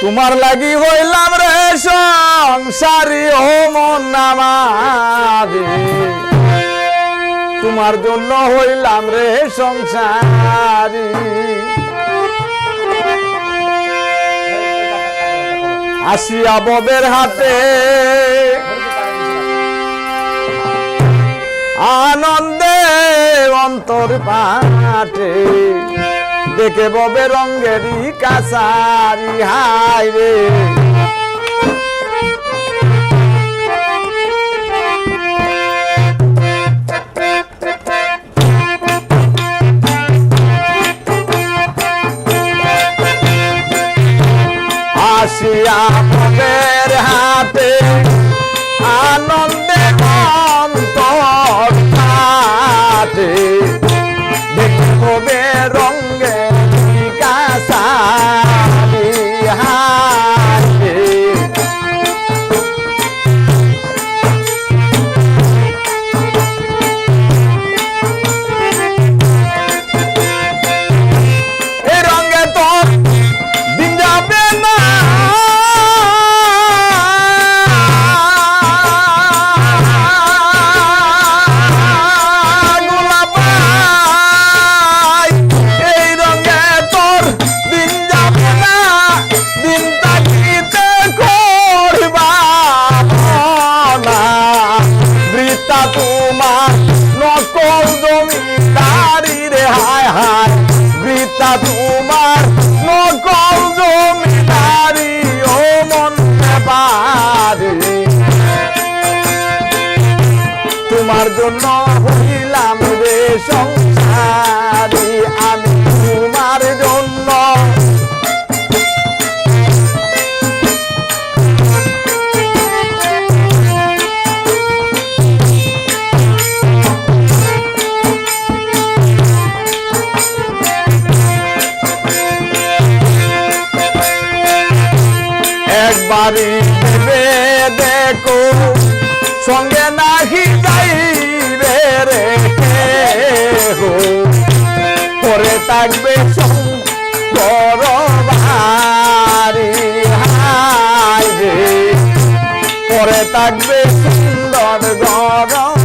তোমার লাগি হইলাম রে সংসারী ও মন তোমার জন্য হইলাম রে সংসারী। আসিয়া ববের হাতে। আনন্দে অন্তর পাটে দেখে ববে রঙ্গেরই কাছারি হাই রে। আসিয়া ববের হাতে আনন্দে জন্য হইলাম রে সংসারী আমি তোমার জন্য। একবারই ভেবে দেখো সঙ্গে নাহি যাইবে রে পরে থাকবে সুন্দর ভারি হাই রে। পরে থাকবে সুন্দর গরম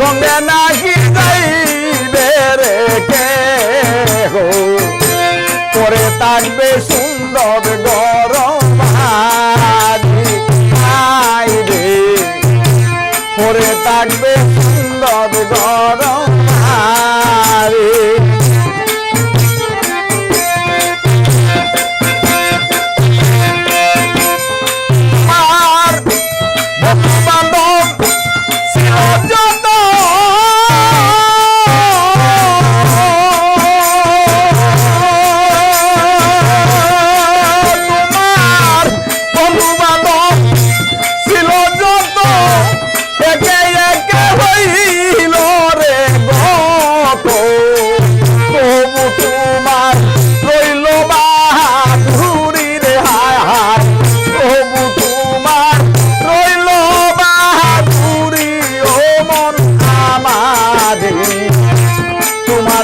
সঙ্গে নাকি যাইবে রে কেহো। পরে থাকবে সুন্দর গরম হাই রে পরে থাকবে সুন্দর গরম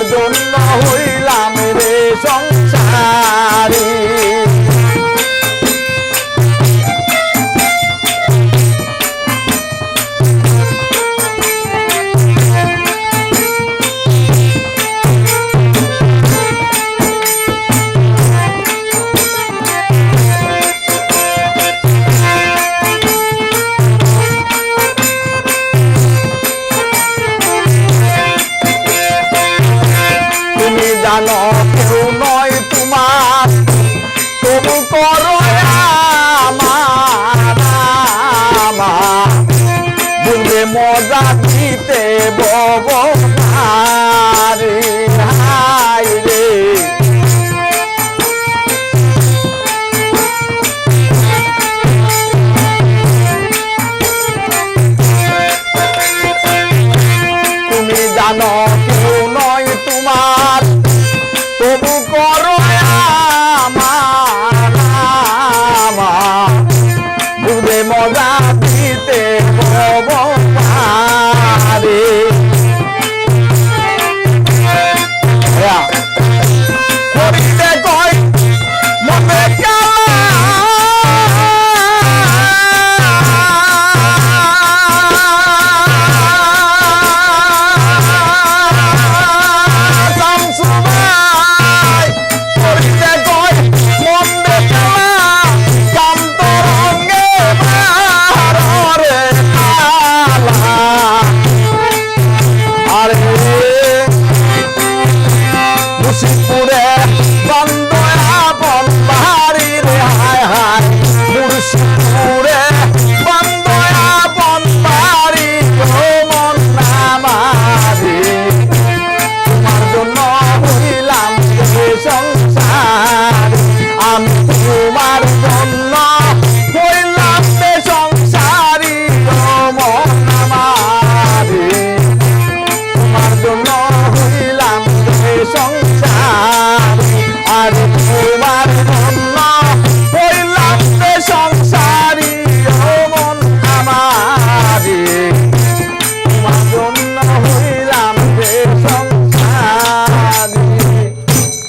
জন্য হইলাম রে সংসারী। আমার বুঝলে মজা দিতে বব